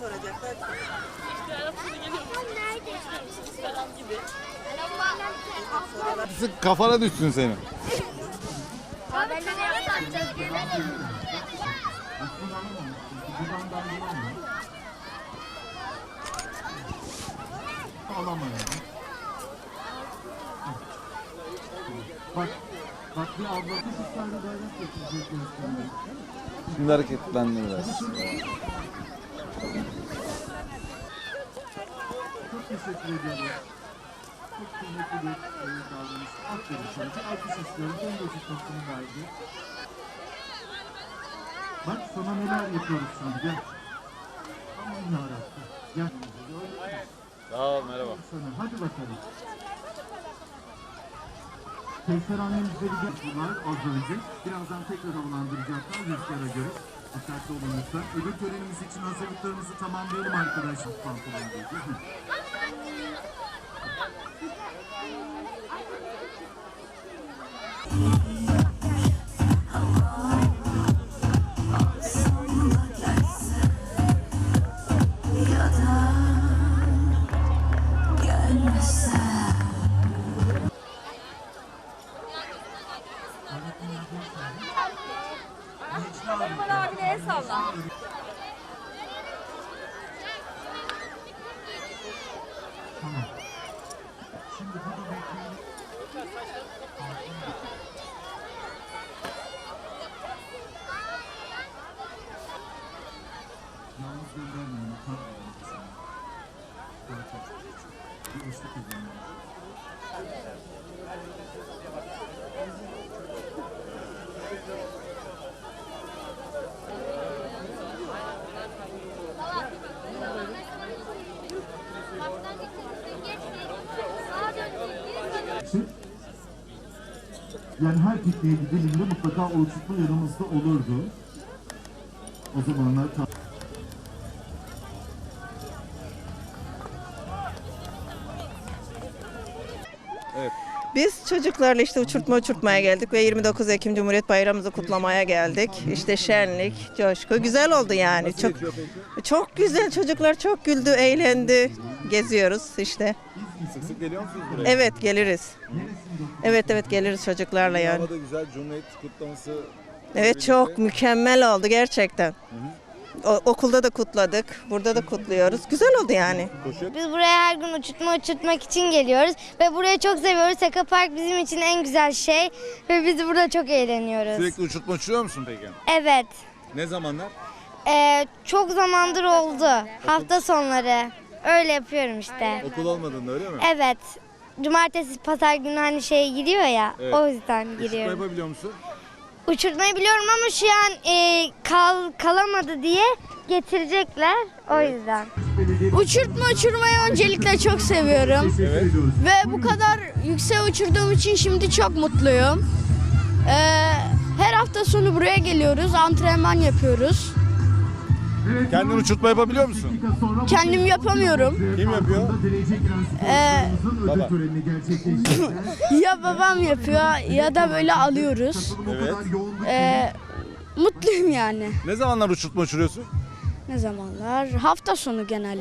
soracaklar. Sık kafana düşsün senin. Bak, bak bir abla bir tane bayrak getirecek göstereyim. Şimdi hareketlendi biraz. Çok teşekkür ediyorum. Çok kıymetli bir evladınız. Aferin sana. Bir alkış istiyorum. Sen de tutmasını verdi. Bak sana neler yapıyoruz şimdi. Gel. Aman yarabbim. Gel. Sağ ol merhaba. Sana. Hadi bakalım. Kevser annemizle bir yaptılar az önce. Birazdan tekrar havalandıracaklar rüzgara göre. Dikkatli olun lütfen. Ödül törenimiz için hazırlıklarımızı tamamlayalım arkadaşlar. Pantolon Erman abine el salla. Giyeceğiz. Şimdi burada bekleyelim. Yalnız göndermeyin. utanmayın. Bir eşlik edin. Yani her pikniğe gidildiğinde mutlaka o uçurtma yanımızda olurdu. O zamanlar tam... Biz çocuklarla işte uçurtma uçurtmaya geldik ve 29 Ekim Cumhuriyet Bayramımızı kutlamaya geldik. İşte şenlik, coşku güzel oldu yani. Çok çok güzel çocuklar çok güldü, eğlendi. Geziyoruz işte. Sık sık geliyor musunuz buraya? Evet geliriz. Evet evet geliriz çocuklarla yani. Hava da güzel Cumhuriyet kutlaması. Evet çok mükemmel oldu gerçekten. O- okulda da kutladık, burada da kutluyoruz. Güzel oldu yani. Koşuyor. Biz buraya her gün uçurtma uçurtmak için geliyoruz ve burayı çok seviyoruz. Seka Park bizim için en güzel şey ve biz burada çok eğleniyoruz. Sürekli uçurtma uçuruyor musun peki? Evet, Ne zamanlar? Ee, çok zamandır oldu. Hafta sonları öyle yapıyorum işte. Okul olmadığında öyle mi? Evet, cumartesi, pazar günü hani şey giriyor ya, Evet. o yüzden Uçurtma giriyorum. yapabiliyor musun? Uçurtmayı biliyorum ama şu an e, kal kalamadı diye getirecekler o yüzden. Uçurtma uçurmayı öncelikle çok seviyorum. Ediyoruz. Ve bu kadar yükseğe uçurduğum için şimdi çok mutluyum. Ee, her hafta sonu buraya geliyoruz, antrenman yapıyoruz. Kendin uçurtma yapabiliyor musun? Kendim yapamıyorum. Kim yapıyor? Ee, baba. Ya babam yapıyor ya da böyle alıyoruz. Evet. Ee, mutluyum yani. Ne zamanlar uçurtma uçuruyorsun? Ne zamanlar? Hafta sonu genelde.